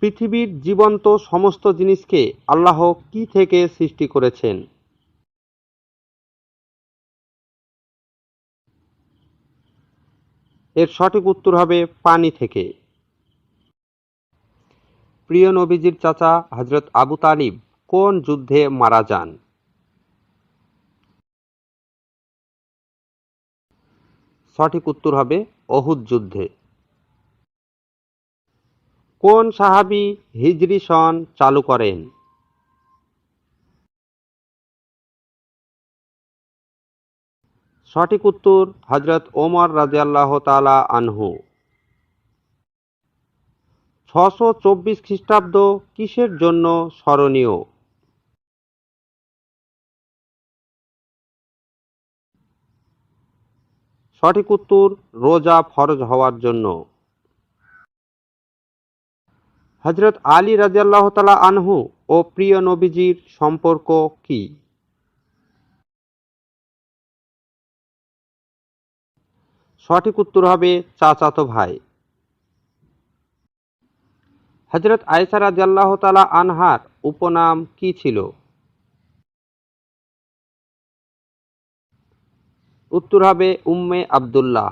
পৃথিবীর জীবন্ত সমস্ত জিনিসকে আল্লাহ কি থেকে সৃষ্টি করেছেন? এর সঠিক উত্তর হবে পানি থেকে। প্রিয় নবীজির চাচা হজরত আবু তালিব কোন যুদ্ধে মারা যান? সঠিক উত্তর হবে অহুদ যুদ্ধে। কোন সাহাবী হিজরি সন চালু করেন? সঠিক উত্তর হজরত ওমর রাজিয়াল্লাহ তালা আনহু। ছশো চব্বিশ খ্রিস্টাব্দ কিসের জন্য স্মরণীয়? সঠিক উত্তর রোজা ফরজ হওয়ার জন্য। হজরত আলী রাজিয়াল্লাহ তালা আনহু ও প্রিয় নবীজির সম্পর্ক কি? সঠিক উত্তর হবে চাচাতো ভাই। হজরত আয়সা রাজিয়াল্লাহ তালা আনহার উপনাম কি ছিল? উত্তর হবে উম্মে আবদুল্লাহ।